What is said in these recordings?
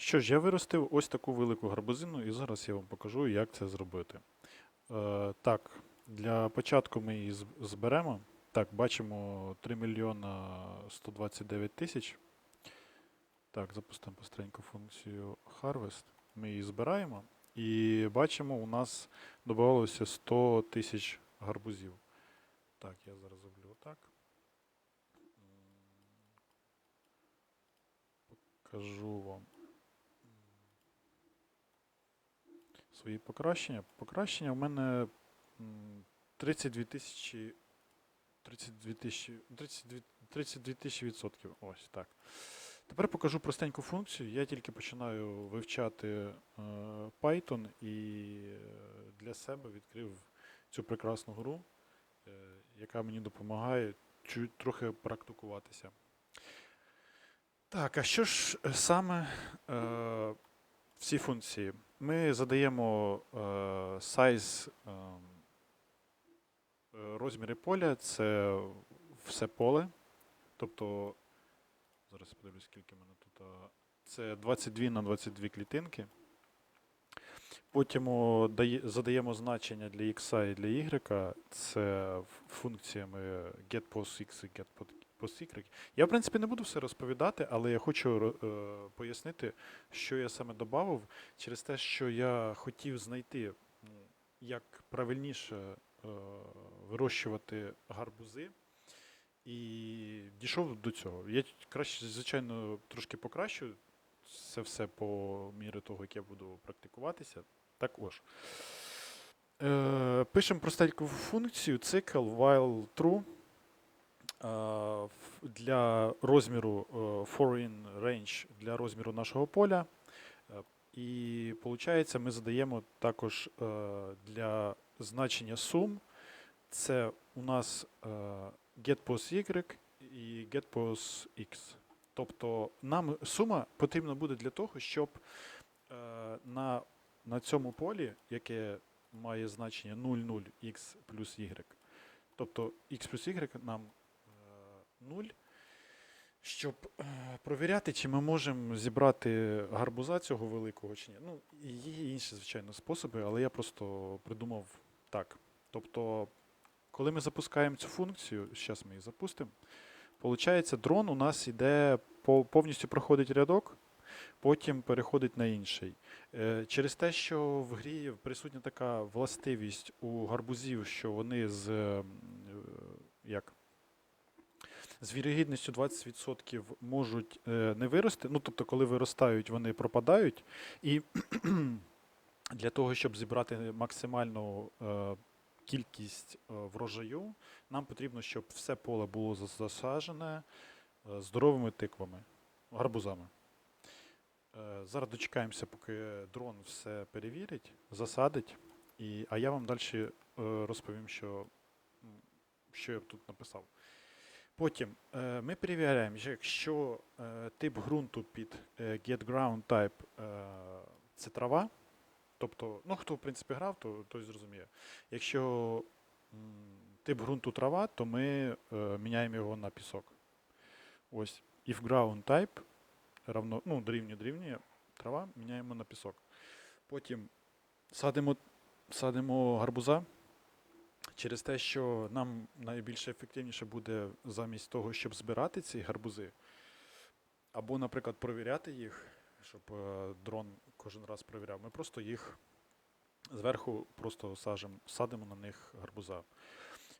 Що ж, я виростив ось таку велику гарбузину, і зараз я вам покажу, як це зробити. Е, так, для початку ми її зберемо. Так, бачимо 3 мільйона 129 тисяч. Так, запустимо постреньку функцію Harvest. Ми її збираємо. І бачимо, у нас додавалося 100 тисяч гарбузів. Так, я зараз зроблю отак. Покажу вам свої покращення. Покращення в мене 32 тисячі 32 тисячі 32, 32 тисячі відсотків. Ось так. Тепер покажу простеньку функцію. Я тільки починаю вивчати е, Python і е, для себе відкрив цю прекрасну гру, е, яка мені допомагає трохи практикуватися. Так, а що ж саме е, в цій функції? Ми задаємо е, size, е, е, розміри поля, це все поле. Тобто, зараз подивлюсь, скільки мене тут. Це 22 на 22 клітинки. Потім задаємо значення для x і для y. Це функціями getPostX і getPostY. Я, в принципі, не буду все розповідати, але я хочу е, пояснити, що я саме додав через те, що я хотів знайти, ну, як правильніше е, вирощувати гарбузи. І дійшов до цього. Я краще, звичайно, трошки покращу це все по мірі того, як я буду практикуватися. Також. Е, пишемо простеньку функцію цикл while true. Е, для розміру е, foreign range для розміру нашого поля. Е, І виходить, ми задаємо також для значення сум. Це у нас е, getPostY і getPostX. Тобто нам сума потрібна буде для того, щоб на, на цьому полі, яке має значення 0,0x плюс y, тобто x плюс y нам 0, щоб е, провіряти, чи ми можемо зібрати гарбуза цього великого чи ні. Ну, є інші, звичайно, способи, але я просто придумав так. Тобто, коли ми запускаємо цю функцію, зараз ми її запустимо, Получається, дрон у нас по- повністю проходить рядок, потім переходить на інший. Е, Через те, що в грі присутня така властивість у гарбузів, що вони з, е, як, з вірогідністю 20% можуть е, не вирости. Ну, тобто, коли виростають, вони пропадають. І для того, щоб зібрати максимальну е, кількість е, врожаю, нам потрібно, щоб все поле було зас- засаджене е, здоровими тиквами, гарбузами. Зараз дочекаємося, поки дрон все перевірить, засадить. І, а я вам далі розповім, що, що я тут написав. Потім е, ми перевіряємо, що якщо е, тип ґрунту під е, getGroundType е, це трава, тобто, ну хто в принципі грав, то той зрозуміє. Якщо тип ґрунту трава, то ми міняємо його на пісок. Ось. If ground type равно, ну, дорівнює дорівнює трава, міняємо на пісок. Потім садимо, садимо гарбуза. Через те, що нам найбільш ефективніше буде замість того, щоб збирати ці гарбузи, або, наприклад, провіряти їх, щоб е, дрон кожен раз провіряв, ми просто їх зверху просто сажем, садимо на них гарбуза.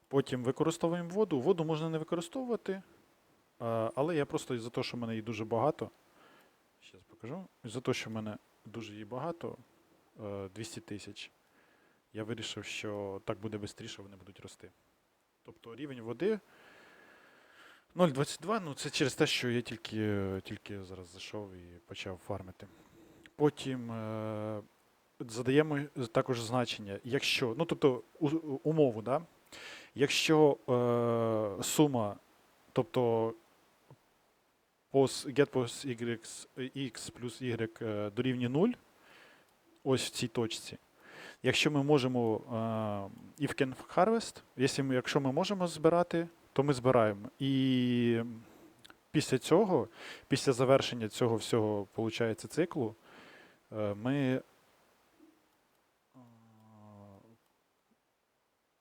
Потім використовуємо воду. Воду можна не використовувати, але я просто із-за того, що в мене її дуже багато. Зараз покажу. Із-за того, що в мене дуже її багато, е, 200 тисяч, я вирішив, що так буде швидше, вони будуть рости. Тобто рівень води 0,22, ну це через те, що я тільки, тільки зараз зайшов і почав фармити. Потім е, задаємо також значення, якщо, ну тобто у- умову, да? якщо е, сума, тобто pos, getPos y, x плюс y е, дорівнює 0, ось в цій точці. Якщо ми можемо і if can harvest, якщо ми, можемо збирати, то ми збираємо. І після цього, після завершення цього всього, виходить, циклу, е, ми. е,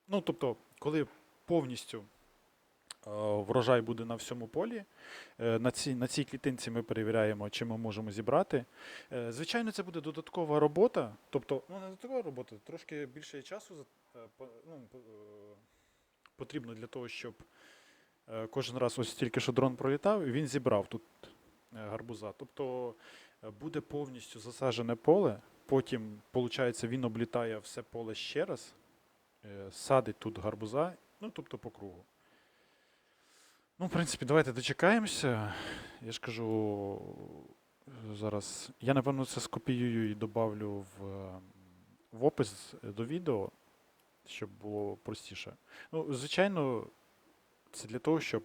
Ну, тобто, коли повністю е, врожай буде на всьому полі, е, на цій, на цій клітинці ми перевіряємо, чи ми можемо зібрати. Е, Звичайно, це буде додаткова робота. Тобто, ну, не додаткова робота, трошки більше часу е, ну, е, потрібно для того, щоб е, кожен раз ось тільки що дрон пролітав, і він зібрав тут е, гарбуза. Тобто е, буде повністю засаджене поле, потім, виходить, він облітає все поле ще раз, е, садить тут гарбуза, ну тобто по кругу. Ну, в принципі, давайте дочекаємося. Я ж кажу, зараз. Я, напевно, це скопіюю і добавлю в, в опис до відео, щоб було простіше. Ну, звичайно, це для того, щоб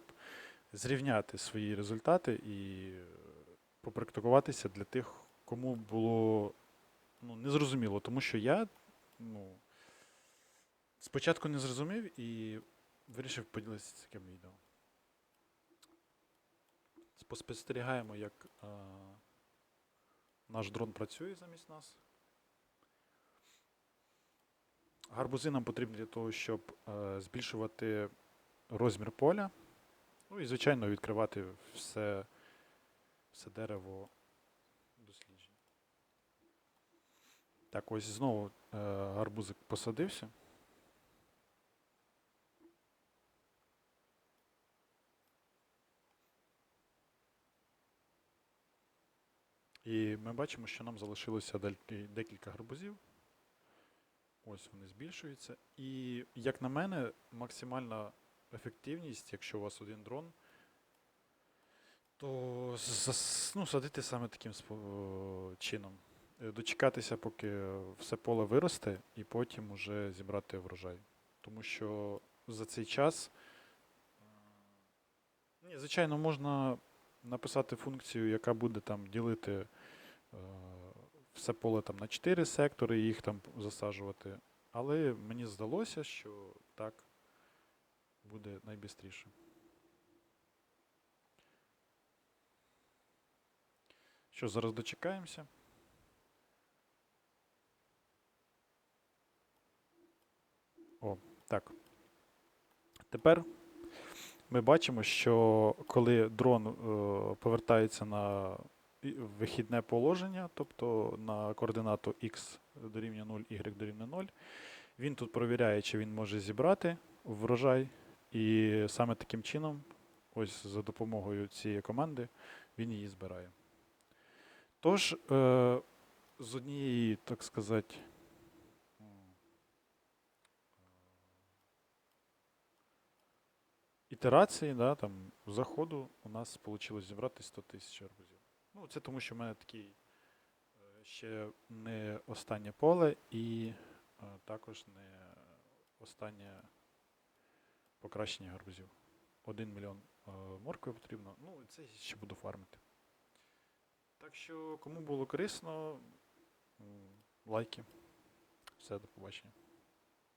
зрівняти свої результати і попрактикуватися для тих, кому було ну, незрозуміло. Тому що я ну, спочатку не зрозумів і вирішив поділитися таким відео. Поспостерігаємо, як е, наш дрон працює замість нас. Гарбузи нам потрібні для того, щоб е, збільшувати розмір поля. Ну і, звичайно, відкривати все, все дерево досліджень. Так, ось знову е, гарбузик посадився. І ми бачимо, що нам залишилося декілька гарбузів. Ось вони збільшуються. І, як на мене, максимальна ефективність, якщо у вас один дрон, то ну, садити саме таким чином. Е, Дочекатися, поки все поле виросте, і потім уже зібрати врожай. Тому що за цей час, е, ні, звичайно, можна написати функцію, яка буде там ділити е, все поле там на 4 сектори і їх там засаджувати. Але мені здалося, що так буде найбістріше. Що, зараз дочекаємося. О, так. Тепер ми бачимо, що коли дрон е, повертається на вихідне положення, тобто на координату x дорівнює 0, y дорівнює 0, він тут провіряє, чи він може зібрати врожай, і саме таким чином, ось за допомогою цієї команди, він її збирає. Тож, е, з однієї, так сказати, ітерації, да, там, заходу у нас вийшло зібрати 100 тисяч арбузів. Ну, це тому, що в мене такий е, ще не останнє поле і е, також не останнє покращення гарбузів. Один мільйон е, моркви потрібно. Ну, це ще буду фармити. Так що, кому було корисно, лайки. Все, до побачення.